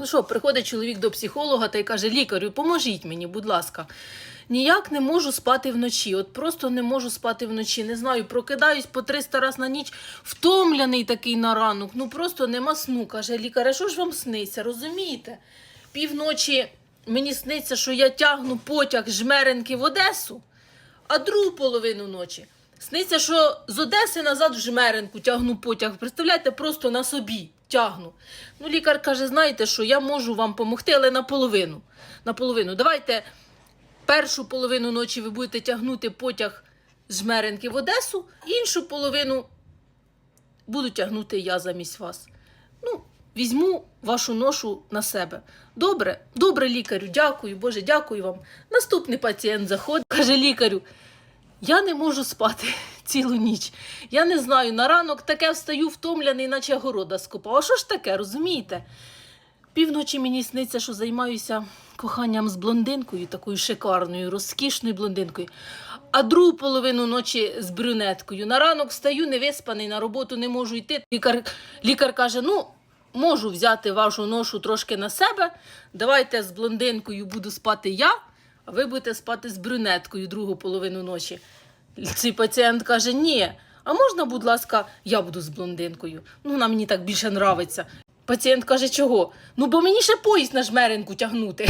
Ну що, приходить чоловік до психолога та й каже: лікарю, поможіть мені, будь ласка. Ніяк не можу спати вночі. От просто не можу спати вночі. Не знаю, прокидаюсь по 300 раз на ніч, втомлений такий на ранок. Ну просто нема сну. Каже лікар, а що ж вам сниться? Розумієте? Півночі мені сниться, що я тягну потяг з жмеренки в Одесу, а другу половину ночі сниться, що з Одеси назад в жмеренку тягну потяг. Представляєте, просто на собі тягну. Ну, лікар каже: знаєте що, я можу вам допомогти, але наполовину. Наполовину. Давайте першу половину ночі ви будете тягнути потяг з жмеренки в Одесу, іншу половину буду тягнути я замість вас. Ну, візьму вашу ношу на себе. Добре, добре, лікарю, дякую, Боже, дякую вам. Наступний пацієнт заходить, каже лікарю. Я не можу спати цілу ніч. Я не знаю, на ранок таке встаю втомлений, наче города скопав. А що ж таке, розумієте? Півночі мені сниться, що займаюся коханням з блондинкою, такою шикарною, розкішною блондинкою. А другу половину ночі з брюнеткою. На ранок встаю невиспаний, на роботу не можу йти. Лікар, лікар каже: ну, можу взяти вашу ношу трошки на себе. Давайте з блондинкою буду спати я, а ви будете спати з брюнеткою другу половину ночі. Цей пацієнт каже: ні. А можна, будь ласка, я буду з блондинкою? Ну, вона мені так більше нравиться. Пацієнт каже, чого? Ну, бо мені ще поїзд на жмеренку тягнути.